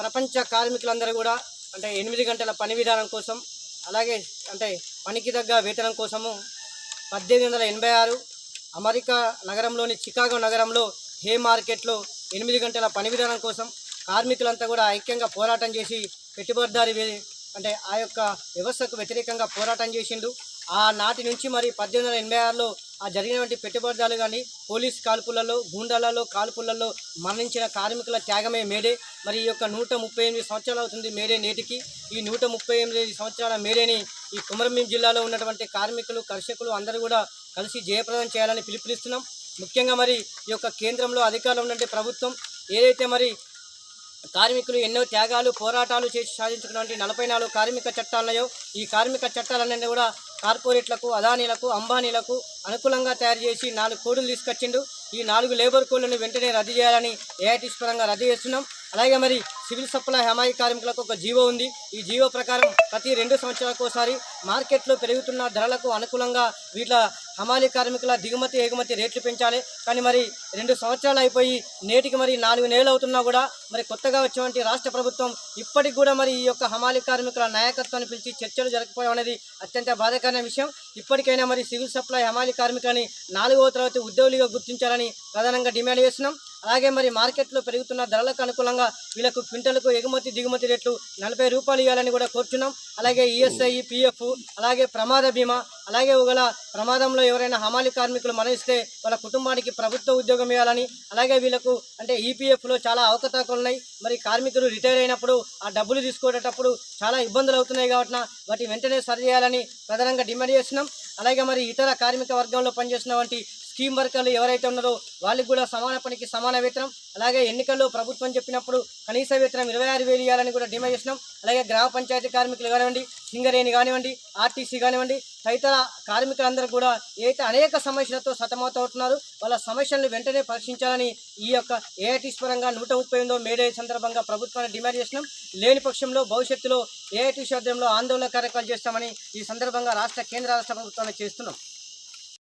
ప్రపంచ కార్మికులందరూ కూడా అంటే ఎనిమిది గంటల పని విధానం కోసం అలాగే అంటే పనికి తగ్గ వేతనం కోసము పద్దెనిమిది వందల ఎనభై ఆరు అమెరికా నగరంలోని చికాగో నగరంలో హే మార్కెట్లో ఎనిమిది గంటల పని విధానం కోసం కార్మికులంతా కూడా ఐక్యంగా పోరాటం చేసి పెట్టుబడిదారి అంటే ఆ యొక్క వ్యవస్థకు వ్యతిరేకంగా పోరాటం చేసిండు. ఆనాటి నుంచి మరి పద్దెనిమిది వందల ఎనభై ఆరులో ఆ జరిగినటువంటి పెట్టుబడిదారులు కానీ పోలీస్ కాల్పులలో గూండాలలో కాల్పులలో మరణించిన కార్మికుల త్యాగమే మేడే. మరి ఈ యొక్క నూట ముప్పై ఎనిమిది సంవత్సరాలు అవుతుంది మేడే నేటికి. ఈ నూట ముప్పై ఎనిమిది సంవత్సరాల మేడేని ఈ కుమరంభీం జిల్లాలో ఉన్నటువంటి కార్మికులు కర్షకులు అందరూ కూడా కలిసి జయప్రదం చేయాలని పిలుపునిస్తున్నాం. ముఖ్యంగా మరి ఈ యొక్క కేంద్రంలో అధికారంలో ఉన్నటువంటి ప్రభుత్వం ఏదైతే మరి కార్మికులు ఎన్నో త్యాగాలు పోరాటాలు చేసి సాధించుకున్నటువంటి నలభై నాలుగు కార్మిక చట్టాలయో ఈ కార్మిక చట్టాలన్నీ కూడా కార్పొరేట్లకు అదానీలకు అంబానీలకు అనుకూలంగా తయారు చేసి నాలుగు కోడులు తీసుకొచ్చిండు. ఈ నాలుగు లేబర్ కోడ్లను వెంటనే రద్దు చేయాలని ఏఐటీస్ పరంగా రద్దు చేస్తున్నాం. అలాగే మరి సివిల్ సప్లై హమాయి కార్మికులకు ఒక జీవో ఉంది. ఈ జీవో ప్రకారం ప్రతి రెండు సంవత్సరాలకు ఒకసారి మార్కెట్లో పెరుగుతున్న ధరలకు అనుకూలంగా వీటిలో హమాలి కార్మికుల దిగుమతి ఎగుమతి రేట్లు పెంచాలి. కానీ మరి రెండు సంవత్సరాలు అయిపోయి నేటికి మరి నాలుగు నెలలు అవుతున్నా కూడా మరి కొత్తగా వచ్చేటువంటి రాష్ట్ర ప్రభుత్వం ఇప్పటికి కూడా మరి ఈ యొక్క హమాలి కార్మికుల నాయకత్వాన్ని పిలిచి చర్చలు జరగకపోవడం అనేది అత్యంత బాధాకరమైన విషయం. ఇప్పటికైనా మరి సివిల్ సప్లై హమాలి కార్మికులని నాలుగవ తరగతి ఉద్యోగులుగా గుర్తించాలని ప్రధానంగా డిమాండ్ చేస్తున్నాం. అలాగే మరి మార్కెట్లో పెరుగుతున్న ధరలకు అనుకూలంగా వీళ్ళకు క్వింటల్కు ఎగుమతి దిగుమతి రేట్లు నలభై రూపాయలు ఇవ్వాలని కూడా కోరుచున్నాం. అలాగే ఈఎస్ఐ పిఎఫ్ అలాగే ప్రమాద బీమా అలాగే ఒకవేళ ప్రమాదంలో ఎవరైనా హమాలి కార్మికులు మరణిస్తే వాళ్ళ కుటుంబానికి ప్రభుత్వ ఉద్యోగం ఇవ్వాలని అలాగే వీళ్ళకు అంటే ఈపీఎఫ్లో చాలా అవకతవకలు ఉన్నాయి. మరి కార్మికులు రిటైర్ అయినప్పుడు ఆ డబ్బులు తీసుకునేటప్పుడు చాలా ఇబ్బందులు అవుతున్నాయి కాబట్టి వాటి వెంటనే సరి చేయాలని ప్రధానంగా డిమాండ్ చేస్తున్నాం. అలాగే మరి ఇతర కార్మిక వర్గంలో పనిచేస్తున్నటువంటి స్కీమ్ వర్కర్లు ఎవరైతే ఉన్నారో వాళ్ళకి కూడా సమాన పనికి సమాన వేతనం అలాగే ఎన్నికల్లో ప్రభుత్వం చెప్పినప్పుడు కనీస వేతనం ఇరవై ఆరు వేలు ఇవ్వాలని కూడా డిమాండ్ చేసినాం. అలాగే గ్రామ పంచాయతీ కార్మికులు కానివ్వండి సింగరేణి కానివ్వండి ఆర్టీసీ కానివ్వండి తదితర కార్మికులందరూ కూడా ఏదైతే అనేక సమస్యలతో సతమతమవుతున్నారు వాళ్ళ సమస్యలను వెంటనే పరీక్షించాలని ఈ యొక్క ఏఐటీస్ పరంగా నూట ముప్పై ఎనిమిదో మేడే సందర్భంగా ప్రభుత్వాన్ని డిమాండ్ చేసినాం. లేని పక్షంలో భవిష్యత్తులో ఏఐటీసీ ఆధ్వర్యంలో ఆందోళన కార్యక్రమాలు చేస్తామని ఈ సందర్భంగా రాష్ట్ర కేంద్ర రాష్ట్ర ప్రభుత్వాన్ని చేస్తున్నాం.